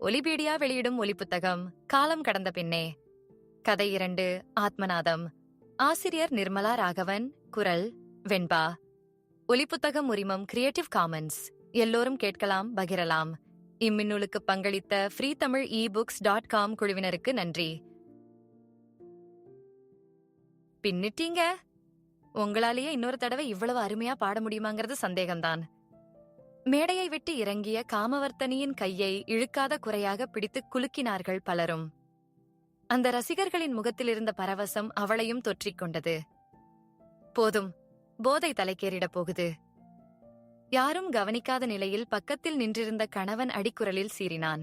ஒலிபீடியா வெளியிடும் ஒலிப்புத்தகம் காலம் கடந்த பின்னே. கதை இரண்டு ஆத்மநாதம். ஆசிரியர் நிர்மலா ராகவன் குரல் வெண்பா. ஒலிப்புத்தகம் உரிமம் கிரியேட்டிவ் காமன்ஸ் எல்லோரும் கேட்கலாம் பகிரலாம். இம்மின்னூலுக்கு பங்களித்த free Tamil e books dot com குழுவினருக்கு நன்றி. பின்னிட்டீங்க? உங்களாலேயே இன்னொரு தடவை இவ்வளவு அருமையா பாட முடியுமாங்கிறது சந்தேகம்தான். மேடையை விட்டு இறங்கிய காமவர்த்தனியின் கையை இழுக்காத குறையாக பிடித்து குலுக்கினார்கள் பலரும். அந்த ரசிகர்களின் முகத்தில் இருந்த பரவசம் அவளையும் தொற்றிக் கொண்டது. போதும் போதை தலைக்கேறிடப் போகுது. யாரும் கவனிக்காத நிலையில் பக்கத்தில் நின்றிருந்த கணவன் அடிக்குரலில் சீறினான்.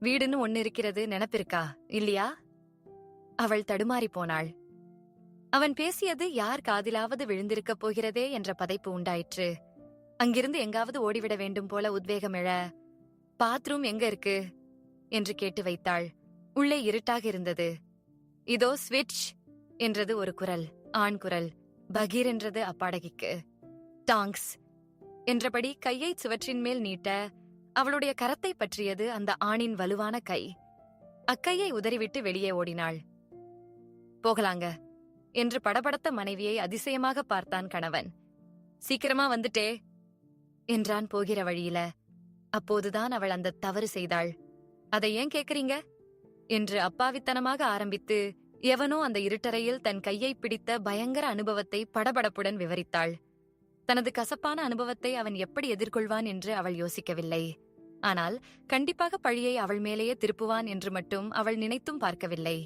வீடுன்னு ஒன்னு இருக்கிறது நினப்பிருக்கா இல்லையா? அவள் தடுமாறிப் போனாள். அவன் பேசியது யார் காதிலாவது விழுந்திருக்கப் போகிறதே என்ற பதைப்பு உண்டாயிற்று. அங்கிருந்து எங்காவது ஓடிவிட வேண்டும் போல உத்வேகம் எழ பாத்ரூம் எங்க இருக்கு? என்று கேட்டு வைத்தாள். உள்ளே இருட்டாக இருந்தது. இதோ ஸ்விட்ச்! என்றது ஒரு குரல் ஆண் குரல். பகீர் என்றது அப்பாடகிக்கு. டாங்ஸ் என்றபடி கையை சுவற்றின் மேல் நீட்ட அவளுடைய கரத்தை பற்றியது அந்த ஆணின் வலுவான கை. அக்கையை உதறிவிட்டு வெளியே ஓடினாள். போகலாங்க என்று படபடத்த மனைவியை அதிசயமாக பார்த்தான் கணவன். சீக்கிரமா வந்துட்டே! என்றான் போகிற வழியில. அப்போதுதான் அவள் அந்த தவறு செய்தாள். அதை ஏன் கேக்குறீங்க? என்று அப்பாவித்தனமாக ஆரம்பித்து எவனோ அந்த இருட்டறையில் தன் கையை பிடித்த பயங்கர அனுபவத்தை படபடப்புடன் விவரித்தாள். தனது கசப்பான அனுபவத்தை அவன் எப்படி எதிர்கொள்வான் என்று அவள் யோசிக்கவில்லை. ஆனால் கண்டிப்பாக பழியை அவள் மேலேயே திருப்புவான் என்று மட்டும் அவள் நினைத்தும் பார்க்கவில்லை.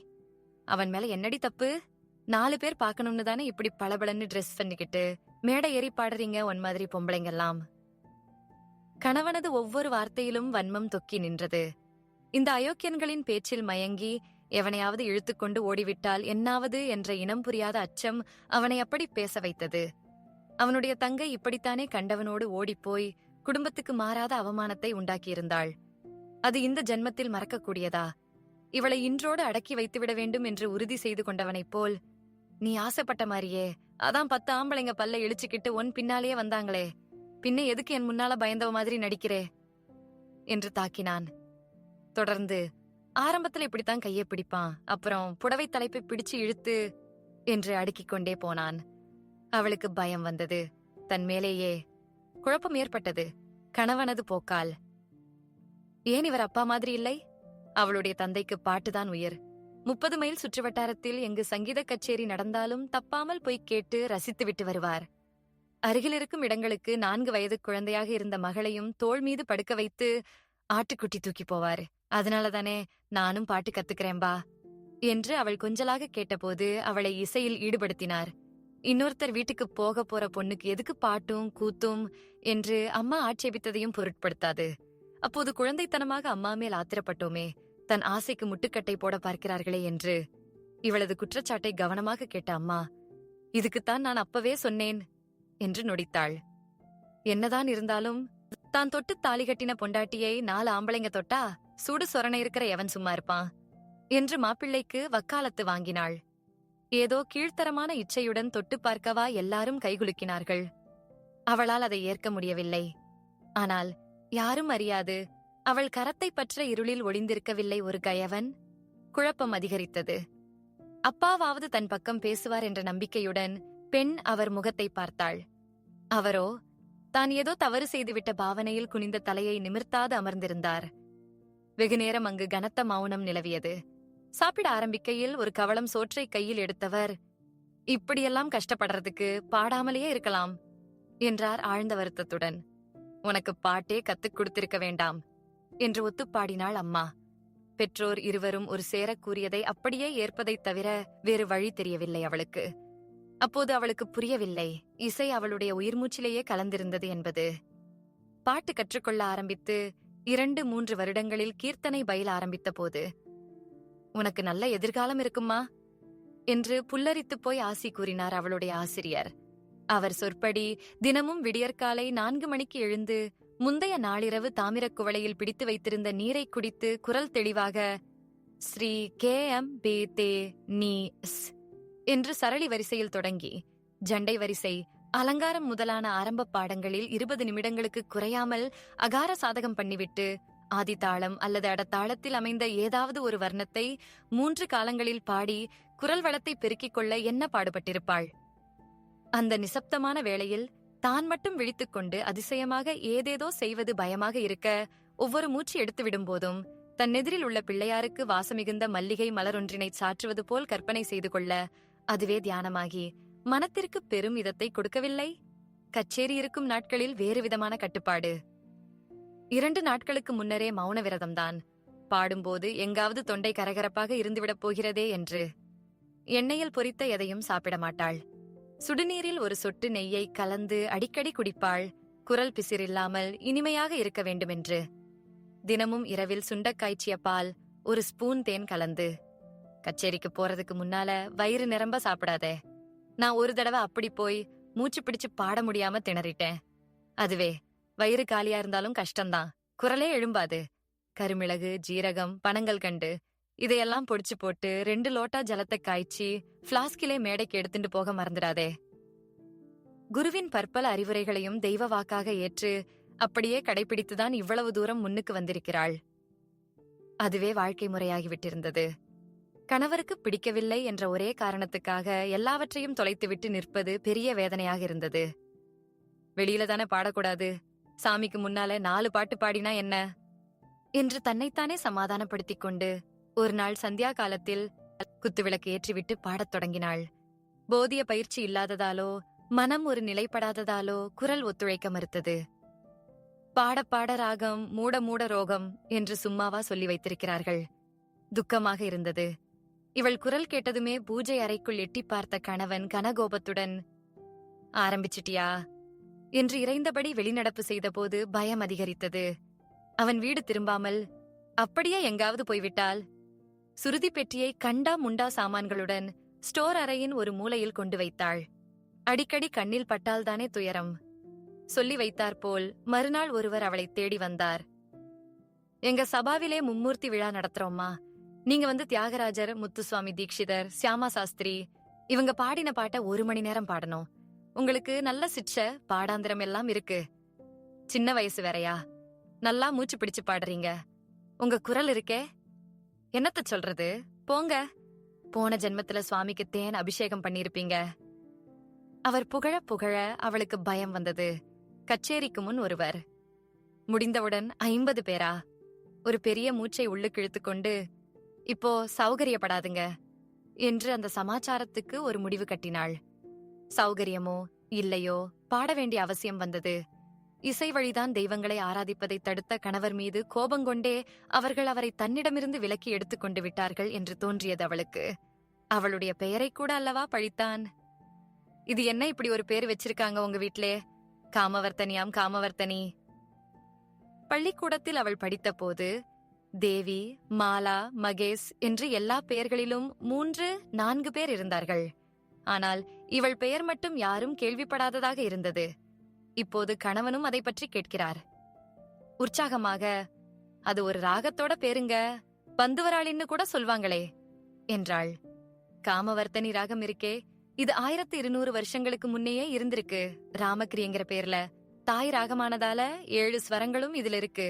அவன் மேல என்னடி தப்பு? நாலு பேர் பார்க்கணும்னு தானே இப்படி பளபளன்னு ட்ரெஸ் பண்ணிக்கிட்டு மேடை ஏறி பாடுறீங்க ஒன் மாதிரி பொம்பளைங்கெல்லாம். கணவனது ஒவ்வொரு வார்த்தையிலும் வன்மம் தொக்கி நின்றது. இந்த அயோக்கியன்களின் பேச்சில் மயங்கி எவனையாவது இழுத்துக்கொண்டு ஓடிவிட்டால் என்னாவது என்ற இனம் புரியாத அச்சம் அவனை அப்படி பேச வைத்தது. அவனுடைய தங்கை இப்படித்தானே கண்டவனோடு ஓடிப்போய் குடும்பத்துக்கு மாறாத அவமானத்தை உண்டாக்கியிருந்தாள். அது இந்த ஜென்மத்தில் மறக்கக்கூடியதா? இவளை இன்றோடு அடக்கி வைத்துவிட வேண்டும் என்று உறுதி செய்து கொண்டவனைப் போல் நீ ஆசைப்பட்ட மாதிரியே அதான் பத்து ஆம்பளைங்க பல்ல இழிச்சுக்கிட்டு உன் பின்னாலேயே வந்தாங்களே பின்ன எதுக்கு என் முன்னால பயந்தவ மாதிரி நடிக்கிறே? என்று தாக்கினான். தொடர்ந்து ஆரம்பத்துல இப்படித்தான் கையை பிடிப்பான். அப்புறம் புடவை தலைப்பை பிடிச்சு இழுத்து என்று அடுக்கிக் கொண்டே போனான். அவளுக்கு பயம் வந்தது. தன் மேலேயே குழப்பம் ஏற்பட்டது. கணவனது போக்கால். ஏன் இவர் அப்பா மாதிரி இல்லை? அவளுடைய தந்தைக்கு பாட்டுதான் உயிர். முப்பது மைல் சுற்றுவட்டாரத்தில் எங்கு சங்கீத கச்சேரி நடந்தாலும் தப்பாமல் போய் கேட்டு ரசித்துவிட்டு வருவார். அருகில் இருக்கும் இடங்களுக்கு நான்கு வயது குழந்தையாக இருந்த மகளையும் தோள் மீது படுக்க வைத்து ஆட்டுக்குட்டி தூக்கி போவார். அதனால தானே நானும் பாட்டு கத்துக்கிறேன்பா என்று அவள் கொஞ்சலாக கேட்டபோது அவளை இசையில் ஈடுபடுத்தினார். இன்னொருத்தர் வீட்டுக்கு போக போற பொண்ணுக்கு எதுக்கு பாட்டும் கூத்தும் என்று அம்மா ஆட்சேபித்ததையும் பொருட்படுத்தாது. அப்போது குழந்தைத்தனமாக அம்மா மேல் ஆத்திரப்பட்டோமே தன் ஆசைக்கு முட்டுக்கட்டை போட பார்க்கிறார்களே என்று இவளது குற்றச்சாட்டை கவனமாக கேட்ட அம்மா இதுக்குத்தான் நான் அப்பவே சொன்னேன் என்று நொடித்தாள். என்னதான் இருந்தாலும் தான் தொட்டு தாலி கட்டின பொண்டாட்டியை நாலு ஆம்பளைங்க தொட்டா சுடு சொரணை இருக்கிற எவன் சும்மா இருப்பான்? என்று மாப்பிள்ளைக்கு வக்காலத்து வாங்கினாள். ஏதோ கீழ்த்தரமான இச்சையுடன் தொட்டு பார்க்கவா எல்லாரும் கைகுலுக்கினார்கள் அவளால் அதை ஏற்க முடியவில்லை. ஆனால் யாரும் அறியாது. அவள் கரத்தை பற்ற இருளில் ஒளிந்திருக்கவில்லை ஒரு கயவன்? குழப்பம் அதிகரித்தது. அப்பாவாவது தன் பக்கம் பேசுவார் என்ற நம்பிக்கையுடன் பெண் அவர் முகத்தை பார்த்தாள். அவரோ தான் ஏதோ தவறு செய்துவிட்ட பாவனையில் குனிந்த தலையை நிமிர்த்தாது அமர்ந்திருந்தார். வெகுநேரம் அங்கு கனத்த மௌனம் நிலவியது. சாப்பிட ஆரம்பிக்கையில் ஒரு கவளம் சோற்றை கையில் எடுத்தவர் இப்படியெல்லாம் கஷ்டப்படுறதுக்கு பாடாமலேயே இருக்கலாம் என்றார் ஆழ்ந்த வருத்தத்துடன். உனக்கு பாட்டே கத்துக் கொடுத்திருக்க வேண்டாம் என்று ஒத்துப்பாடினாள் அம்மா. பெற்றோர் இருவரும் ஒரு சேரக் கூறியதை அப்படியே ஏற்பதைத் தவிர வேறு வழி தெரியவில்லை அவளுக்கு. அப்போது அவளுக்கு புரியவில்லை. இசை அவளுடைய உயிர்மூச்சிலேயே கலந்திருந்தது என்பது. பாட்டு கற்றுக்கொள்ள ஆரம்பித்து இரண்டு மூன்று வருடங்களில் கீர்த்தனை பயில் ஆரம்பித்த போது உனக்கு நல்ல எதிர்காலம் இருக்குமா? என்று புல்லரித்துப் போய் ஆசி கூறினார் அவளுடைய ஆசிரியர். அவர் சொற்படி தினமும் விடியற்காலை நான்கு மணிக்கு எழுந்து முந்தைய நாளிரவு தாமிரக் குவளையில் பிடித்து வைத்திருந்த நீரை குடித்து குரல் தெளிவாக ஸ்ரீ கே. எம். பே தே நீ ஸ் என்று சரளி வரிசையில் தொடங்கி ஜண்டை வரிசை அலங்காரம் முதலான ஆரம்ப பாடங்களில் இருபது நிமிடங்களுக்கு குறையாமல் அகார சாதகம் பண்ணிவிட்டு ஆதித்தாளம் அல்லது அடத்தாளத்தில் அமைந்த ஏதாவது ஒரு வர்ணத்தை மூன்று காலங்களில் பாடி குரல் வளத்தை பெருக்கிக் கொள்ள என்ன பாடுபட்டிருப்பாள்? அந்த நிசப்தமான வேளையில் தான் மட்டும் விழித்துக்கொண்டு அதிசயமாக ஏதேதோ செய்வது பயமாக இருக்க ஒவ்வொரு மூச்சு எடுத்துவிடும் போதும் தன் எதிரில் உள்ள பிள்ளையாருக்கு வாசமிகுந்த மல்லிகை மலரொன்றினை சாற்றுவது போல் கற்பனை செய்து கொள்ள அதுவே தியானமாகி மனத்திற்கு பெரும் இதத்தை கொடுக்கவில்லை? கச்சேரி இருக்கும் நாட்களில் வேறு விதமான கட்டுப்பாடு. இரண்டு நாட்களுக்கு முன்னரே மௌன விரதம்தான். பாடும்போது எங்காவது தொண்டை கரகரப்பாக இருந்துவிடப் போகிறதே என்று. எண்ணெயில் பொரித்த எதையும் சாப்பிட மாட்டாள். சுடுநீரில் ஒரு சொட்டு நெய்யை கலந்து அடிக்கடி குடிப்பாள். குரல் பிசிறில்லாமல் இனிமையாக இருக்க வேண்டுமென்று. தினமும் இரவில் சுண்டக்காய்ச்சிய பால் ஒரு ஸ்பூன் தேன் கலந்து. கச்சேரிக்கு போறதுக்கு முன்னால வயிறு நிரம்ப சாப்பிடாதே. நான் ஒரு தடவை அப்படி போய் மூச்சு பிடிச்சு பாட முடியாம திணறிட்டேன். அதுவே வயிறு காலியா இருந்தாலும் கஷ்டம்தான். குரலே எழும்பாது. கருமிளகு ஜீரகம் பனங்கள் கண்டு இதையெல்லாம் பொடிச்சு போட்டு ரெண்டு லோட்டா ஜலத்தை காய்ச்சி பிளாஸ்கிலே மேடைக்கு எடுத்துட்டு போக மறந்துடாதே. குருவின் பற்பல அறிவுரைகளையும் தெய்வ வாக்காக ஏற்று அப்படியே கடைபிடித்துதான் இவ்வளவு தூரம் முன்னுக்கு வந்திருக்கிறாள். அதுவே வாழ்க்கை முறையாகிவிட்டிருந்தது கணவருக்கு பிடிக்கவில்லை என்ற ஒரே காரணத்துக்காக எல்லாவற்றையும் தொலைத்துவிட்டு நிற்பது பெரிய வேதனையாக இருந்தது. வெளியில தானே பாடக்கூடாது. சாமிக்கு முன்னால நாலு பாட்டு பாடினா என்ன? என்று தன்னைத்தானே சமாதானப்படுத்திக் கொண்டு ஒரு நாள் சந்தியா காலத்தில் குத்துவிளக்கு ஏற்றிவிட்டு பாடத் தொடங்கினாள். போதிய பயிற்சி இல்லாததாலோ மனம் ஒரு நிலைப்படாததாலோ குரல் ஒத்துழைக்க மறுத்தது. பாட பாட ராகம் மூட மூட ரோகம் என்று சும்மாவா சொல்லி வைத்திருக்கிறார்கள். துக்கமாக இருந்தது. இவள் குரல் கேட்டதுமே பூஜை அறைக்குள் எட்டி பார்த்த கணவன் கனகோபத்துடன் ஆரம்பிச்சிட்டியா? என்று இறைந்தபடி வெளிநடப்பு செய்தபோது பயம் அதிகரித்தது. அவன் வீடு திரும்பாமல் அப்படியே எங்காவது போய்விட்டால்? சுருதி பெட்டியை கண்டா முண்டா சாமான்களுடன் ஸ்டோர் அறையின் ஒரு மூலையில் கொண்டு வைத்தாள். அடிக்கடி கண்ணில் பட்டால்தானே துயரம். சொல்லி வைத்தாற்போல் மறுநாள் ஒருவர் அவளை தேடி வந்தார். எங்க சபாவிலே மும்மூர்த்தி விழா நடத்துறோம்மா. நீங்க வந்து தியாகராஜர் முத்துசுவாமி தீக்ஷிதர் சியாமா சாஸ்திரி இவங்க பாடின பாட்ட ஒரு மணி நேரம் பாடணும். உங்களுக்கு நல்ல சிச்ச பாடாந்திரம் எல்லாம் இருக்கு. சின்ன வயசு வேறயா? நல்லா மூச்சு பிடிச்சு பாடுறீங்க. உங்க குரல் இருக்கே? என்னத்த சொல்றது? போங்க. போன ஜென்மத்துல சுவாமிக்கு தேன் அபிஷேகம் பண்ணிருப்பீங்க அவர் புகழ புகழ அவளுக்கு பயம் வந்தது. கச்சேரிக்கு முன் ஒருவர். முடிந்தவுடன் ஐம்பது பேரா? ஒரு பெரிய மூச்சை உள்ளுக்கு இழுத்துக்கொண்டு இப்போ சௌகரியப்படாதுங்க என்று அந்த சமாச்சாரத்துக்கு ஒரு முடிவு கட்டினாள். சௌகரியமோ இல்லையோ பாட வேண்டிய அவசியம் வந்தது. இசை வழிதான் தெய்வங்களை ஆராதிப்பதை தடுத்த கணவர் மீது கோபங்கொண்டே அவர்கள் அவரை தன்னிடமிருந்து விலக்கி எடுத்துக்கொண்டு விட்டார்கள் என்று தோன்றியது அவளுக்கு. அவளுடைய பெயரை கூட அல்லவா பழித்தான்? இது என்ன இப்படி ஒரு பேர் வச்சிருக்காங்க உங்க வீட்லே? காமவர்த்தனியாம் காமவர்த்தனி. பள்ளிக்கூடத்தில் அவள் படித்தபோது தேவி மாலா மகேஷ் என்று எல்லா பெயர்களிலும் மூன்று நான்கு பேர் இருந்தார்கள். ஆனால் இவள் பெயர் மட்டும் யாரும் கேள்விப்படாததாக இருந்தது. இப்போது கணவனும் அதை பற்றி கேட்கிறார். உற்சாகமாக அது ஒரு ராகத்தோட பேருங்க. பந்துவராளின்னு கூட சொல்வாங்களே என்றாள். காமவர்த்தனி ராகம் இருக்கே. இது ஆயிரத்தி இருநூறு வருஷங்களுக்கு முன்னையே இருந்திருக்கு. ராமகிரிங்கிற பேர்ல தாய் ராகமானதால ஏழு ஸ்வரங்களும் இதுல இருக்கு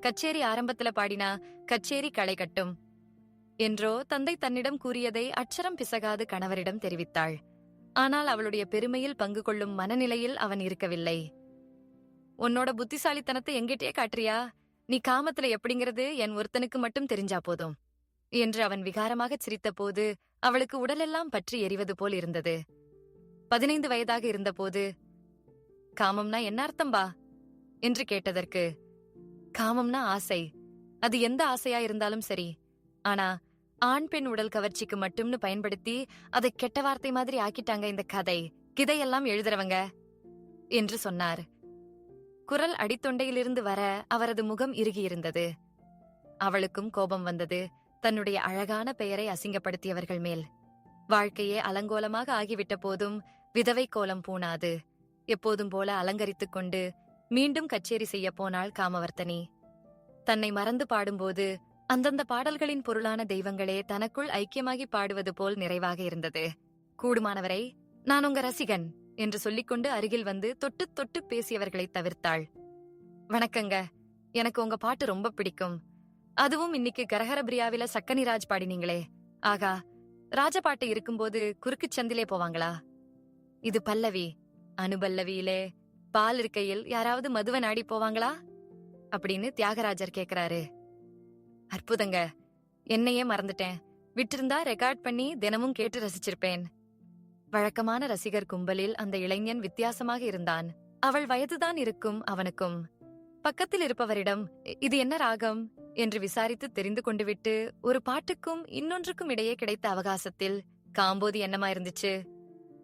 கச்சேரி ஆரம்பத்துல பாடினா கச்சேரி களை கட்டும் என்றோ தந்தை தன்னிடம் கூறியதை அச்சரம் பிசகாது கணவரிடம் தெரிவித்தாள். ஆனால் அவளுடைய பெருமையில் பங்கு கொள்ளும் மனநிலையில் அவன் இருக்கவில்லை. உன்னோட புத்திசாலித்தனத்தை எங்கிட்டே காட்டுறியா? நீ காமத்துல எப்படிங்கிறது என் ஒருத்தனுக்கு மட்டும் தெரிஞ்சா போதும் என்று அவன் விகாரமாகச் சிரித்தபோது அவளுக்கு உடலெல்லாம் பற்றி எரிவது போல் இருந்தது. பதினைந்து வயதாக இருந்தபோது காமம்னா என்ன அர்த்தம்பா? என்று கேட்டதற்கு காமம்னா ஆசை. அது எந்த ஆசையா இருந்தாலும் சரி. ஆனா ஆண் பெண் உடல் கவர்ச்சிக்கு மட்டும்னு பயன்படுத்தி அதை கெட்ட வார்த்தை மாதிரி ஆக்கிட்டாங்க இந்த கதை. கிதையெல்லாம் எழுதுறவங்க என்று சொன்னார். குரல் அடித்தொண்டையிலிருந்து வர அவரது முகம் இறுகியிருந்தது அவளுக்கும் கோபம் வந்தது. தன்னுடைய அழகான பெயரை அசிங்கப்படுத்தியவர்கள் மேல். வாழ்க்கையே அலங்கோலமாக ஆகிவிட்ட போதும் விதவை கோலம் பூணாது. எப்போதும் போல அலங்கரித்துக் கொண்டு மீண்டும் கச்சேரி செய்ய போனாள் காமவர்த்தனி. தன்னை மறந்து பாடும்போது அந்தந்த பாடல்களின் பொருளான தெய்வங்களே தனக்குள் ஐக்கியமாகி பாடுவது போல் நிறைவாக இருந்தது. கூடுமானவரை நான் உங்க ரசிகன் என்று சொல்லிக்கொண்டு அருகில் வந்து தொட்டு தொட்டு பேசியவர்களை தவிர்த்தாள். வணக்கங்க எனக்கு உங்க பாட்டு ரொம்ப பிடிக்கும். அதுவும் இன்னைக்கு கரஹர பிரியாவில சக்கனிராஜ் பாடினீங்களே. ஆகா ராஜபாட்டு இருக்கும்போது குறுக்கு சந்திலே போவாங்களா? இது பல்லவி அனுபல்லவியிலே பால் இருக்கையில் யாராவது மதுவ நாடி போவாங்களா? அப்படின்னு தியாகராஜர் கேக்குறாரு. அற்புதங்க. என்னையே மறந்துட்டேன். விட்டிருந்தா ரெக்கார்ட் பண்ணி தினமும் கேட்டு ரசிச்சிருப்பேன். வழக்கமான ரசிகர் கும்பலில் அந்த இளைஞன் வித்தியாசமாக இருந்தான். அவள் வயதுதான் இருக்கும் அவனுக்கும். பக்கத்தில் இருப்பவரிடம் இது என்ன ராகம்? என்று விசாரித்து தெரிந்து கொண்டு விட்டு ஒரு பாட்டுக்கும் இன்னொன்றுக்கும் இடையே கிடைத்த அவகாசத்தில் காம்போது என்னமா இருந்துச்சு?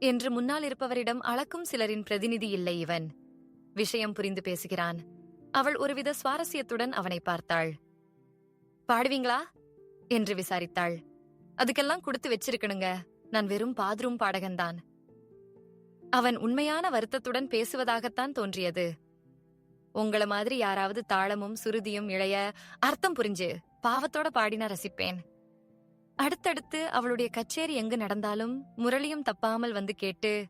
என்று முன்னால் இருப்பவரிடம் அளக்கும் சிலரின் பிரதிநிதி இல்லை இவன். விஷயம் புரிந்து பேசுகிறான். அவள் ஒருவித சுவாரஸ்யத்துடன் அவனை பார்த்தாள். பாடுவீங்களா? என்று விசாரித்தாள். அதுக்கெல்லாம் கொடுத்து வச்சிருக்கணுங்க. நான் வெறும் பாத்ரூம் பாடகன்தான். அவன் உண்மையான வருத்தத்துடன் பேசுவதாகத்தான் தோன்றியது. உங்கள மாதிரி யாராவது தாளமும் சுருதியும் இழைய அர்த்தம் புரிஞ்சு பாவத்தோட பாடின ரசிப்பேன். அடுத்தடுத்து அவளுடைய கச்சேரி எங்கு நடந்தாலும் முரளியும் தப்பாமல் வந்து கேட்டு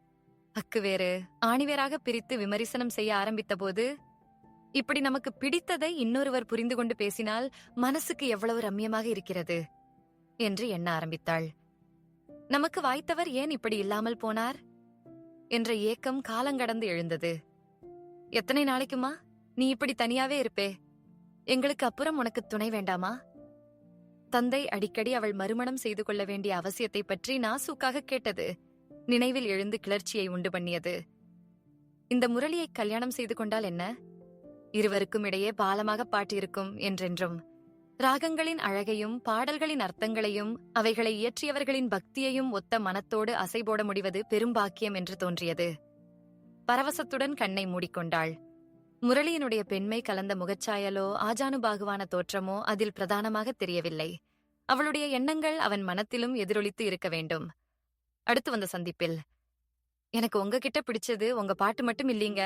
அக்கு வேறு ஆணிவேராக பிரித்து விமரிசனம் செய்ய ஆரம்பித்த போது இப்படி நமக்கு பிடித்ததை இன்னொருவர் புரிந்து கொண்டு பேசினால் மனசுக்கு எவ்வளவு ரம்யமாக இருக்கிறது? என்று எண்ண ஆரம்பித்தாள். நமக்கு வாய்த்தவர் ஏன் இப்படி இல்லாமல் போனார்? என்ற ஏக்கம் காலங்கடந்து எழுந்தது. எத்தனை நாளைக்குமா? நீ இப்படி தனியாவே இருப்பே. எங்களுக்கு அப்புறம் உனக்கு துணை வேண்டாமா? தந்தை அடிக்கடி அவள் மறுமணம் செய்து கொள்ள வேண்டிய அவசியத்தை பற்றி நாசூக்காக கேட்டது நினைவில் எழுந்து கிளர்ச்சியை உண்டு பண்ணியது. இந்த முரளியை கல்யாணம் செய்து கொண்டால் என்ன? இருவருக்கும் இடையே பாலமாக பாட்டிருக்கும் என்றென்றும். ராகங்களின் அழகையும் பாடல்களின் அர்த்தங்களையும் அவைகளை இயற்றியவர்களின் பக்தியையும் ஒத்த மனத்தோடு அசைபோட முடிவது பெரும் பாக்கியம் என்று தோன்றியது. பரவசத்துடன் கண்ணை மூடிக்கொண்டாள். முரளியினுடைய பெண்மை கலந்த முகச்சாயலோ ஆஜானுபாகுவான தோற்றமோ அதில் பிரதானமாக தெரியவில்லை. அவளுடைய எண்ணங்கள் அவன் மனத்திலும் எதிரொலித்து இருக்க வேண்டும். அடுத்து வந்த சந்திப்பில் எனக்கு உங்ககிட்ட பிடிச்சது உங்க பாட்டு மட்டும் இல்லீங்க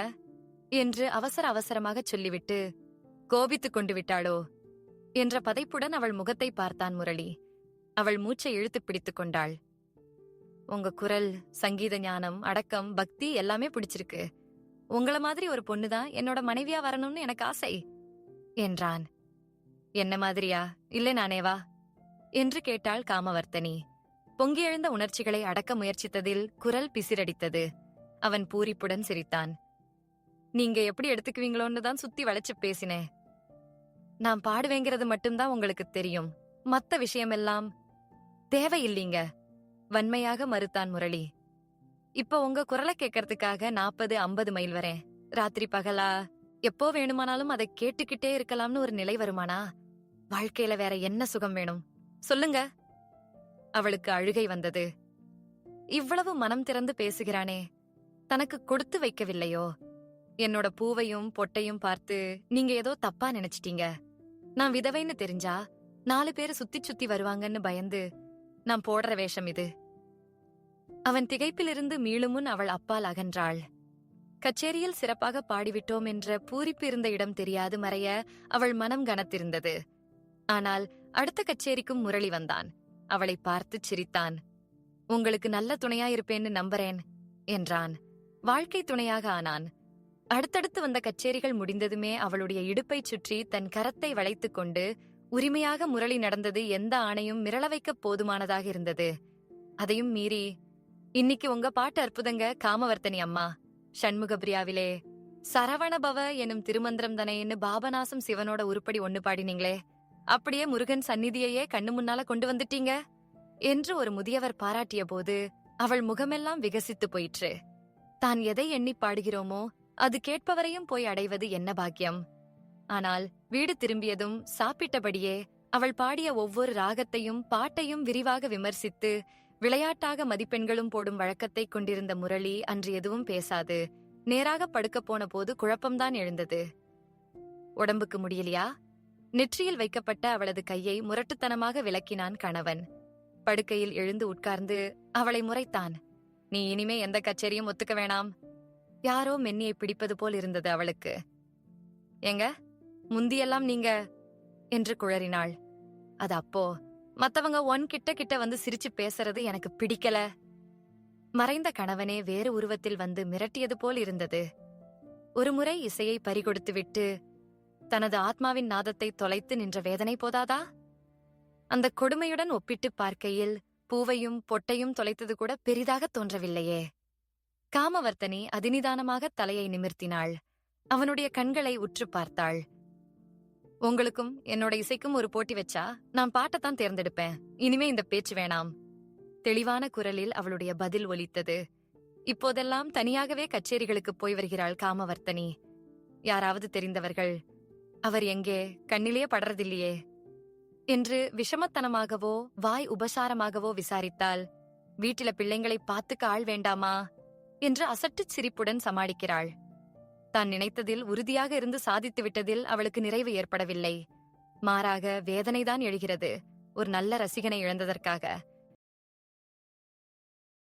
என்று அவசர அவசரமாக சொல்லிவிட்டு கோபித்துக் கொண்டு விட்டாளோ? என்ற பதைப்புடன் அவள் முகத்தை பார்த்தான் முரளி. அவள் மூச்சை இழுத்து பிடித்துக் கொண்டாள். உங்க குரல் சங்கீத ஞானம் அடக்கம் பக்தி எல்லாமே பிடிச்சிருக்கு. உங்கள மாதிரி ஒரு பொண்ணுதான் என்னோட மனைவியா வரணும்னு எனக்கு ஆசை. என்றான். என்ன மாதிரியா? இல்லை நானேவா என்று கேட்டாள் காமவர்த்தனி. பொங்கி எழுந்த உணர்ச்சிகளை அடக்க முயற்சித்ததில் குரல் பிசிரடித்தது அவன் பூரிப்புடன் சிரித்தான். நீங்க எப்படி எடுத்துக்குவீங்களோன்னு தான் சுத்தி வளைச்சு பேசினேன். நான் பாடுவேங்கிறது மட்டும்தான் உங்களுக்கு தெரியும். மத்த விஷயமெல்லாம் தேவையில்லைங்க. வன்மையாக மறுத்தான் முரளி. இப்ப உங்க குரலை கேட்கறதுக்காக நாற்பது ஐம்பது மைல் வரேன். ராத்திரி பகலா? எப்போ வேணுமானாலும் அதை கேட்டுக்கிட்டே இருக்கலாம்னு ஒரு நிலை வருமானா? வாழ்க்கையில வேற என்ன சுகம் வேணும்? சொல்லுங்க. அவளுக்கு அழுகை வந்தது. இவ்வளவு மனம் திறந்து பேசுகிறானே. தனக்கு கொடுத்து வைக்கவில்லையோ? என்னோட பூவையும் பொட்டையும் பார்த்து நீங்க ஏதோ தப்பா நினைச்சிட்டீங்க. நான் விதவைன்னு தெரிஞ்சா நாலு பேர் சுத்தி சுத்தி வருவாங்கன்னு பயந்து நான் போடுற வேஷம் இது. அவன் திகைப்பிலிருந்து மீளும் முன் அவள் அப்பால் அகன்றாள். கச்சேரியில் சிறப்பாக பாடிவிட்டோம் என்ற பூரிப்பு இருந்த இடம் தெரியாது மறைய அவள் மனம் கனத்திருந்தது. ஆனால் அடுத்த கச்சேரிக்கும் முரளி வந்தான். அவளை பார்த்துச் சிரித்தான். உங்களுக்கு நல்ல துணையா இருப்பேன்னு நம்புறேன் என்றான். வாழ்க்கை துணையாக ஆனான். அடுத்தடுத்து வந்த கச்சேரிகள் முடிந்ததுமே அவளுடைய இடுப்பைச் சுற்றி தன் கரத்தை வளைத்துக் கொண்டு உரிமையாக முரளி நடந்தது எந்த ஆணையும் மிரள வைக்க போதுமானதாக இருந்தது. அதையும் மீறி இன்னைக்கு உங்க பாட்டு அற்புதங்க காமவர்த்தனி அம்மா. சண்முகபிரியாவிலே சரவணபவ எனும் திருமந்திரம் தனைன்னு பாபநாசம் சிவனோட உருப்படி ஒண்ணு பாடினீங்களே. அப்படியே முருகன் சந்நிதியையே கண்ணு முன்னால கொண்டு வந்துட்டீங்க. என்று ஒரு முதியவர் பாராட்டிய போது அவள் முகமெல்லாம் விகசித்து போயிற்று. தான் எதை எண்ணி பாடுகிறோமோ அது கேட்பவரையும் போய் அடைவது என்ன பாக்கியம்? ஆனால் வீடு திரும்பியதும் சாப்பிட்டபடியே அவள் பாடிய ஒவ்வொரு ராகத்தையும் பாட்டையும் விரிவாக விமர்சித்து விளையாட்டாக மதிப்பெண்களும் போடும் வழக்கத்தை கொண்டிருந்த முரளி அன்று எதுவும் பேசாது. நேராக படுக்கப் போன போது குழப்பம்தான் எழுந்தது. உடம்புக்கு முடியலையா? நெற்றியில் வைக்கப்பட்ட அவளது கையை முரட்டுத்தனமாக விலக்கினான் கணவன். படுக்கையில் எழுந்து உட்கார்ந்து அவளை முறைத்தான். நீ இனிமே எந்த கச்சேரியும் ஒத்துக்க வேணாம். யாரோ மென்னியை பிடிப்பது போல் இருந்தது அவளுக்கு. ஏங்க முந்தியெல்லாம் நீங்க? என்று குழறினாள். அது அப்போ மத்தவங்க ஒன் கிட்ட கிட்ட வந்து சிரிச்சு பேசுறது எனக்கு பிடிக்கல. மறைந்த கணவனே வேறு உருவத்தில் வந்து மிரட்டியது போல் இருந்தது. ஒருமுறை இசையை பறிகொடுத்துவிட்டு தனது ஆத்மாவின் நாதத்தை தொலைத்து நின்ற வேதனை போதாதா? அந்த கொடுமையுடன் ஒப்பிட்டுப் பார்க்கையில் பூவையும் பொட்டையும் தொலைத்தது கூட பெரிதாக தோன்றவில்லையே. காமவர்த்தனி அதிநிதானமாக தலையை நிமிர்த்தினாள். அவனுடைய கண்களை உற்று பார்த்தாள். உங்களுக்கும் என்னோட இசைக்கும் ஒரு போட்டி வச்சா நான் பாட்டத்தான் தேர்ந்தெடுப்பேன். இனிமே இந்த பேச்சு வேணாம். தெளிவான குரலில் அவளுடைய பதில் ஒலித்தது. இப்போதெல்லாம் தனியாகவே கச்சேரிகளுக்கு போய் வருகிறாள் காமவர்த்தனி. யாராவது தெரிந்தவர்கள் அவர் எங்கே? கண்ணிலே படறதில்லையே. என்று விஷமத்தனமாகவோ வாய் உபசாரமாகவோ விசாரித்தால் வீட்டில பிள்ளைங்களை பார்த்துக்க ஆள் வேண்டாமா? என்று அசட்டுச் சிரிப்புடன் சமாளிக்கிறாள். தான் நினைத்ததில் உறுதியாக இருந்து சாதித்து விட்டதில் அவளுக்கு நிறைவு ஏற்படவில்லை. மாறாக வேதனைதான் எழுகிறது. ஒரு நல்ல ரசிகனை இழந்ததற்காக.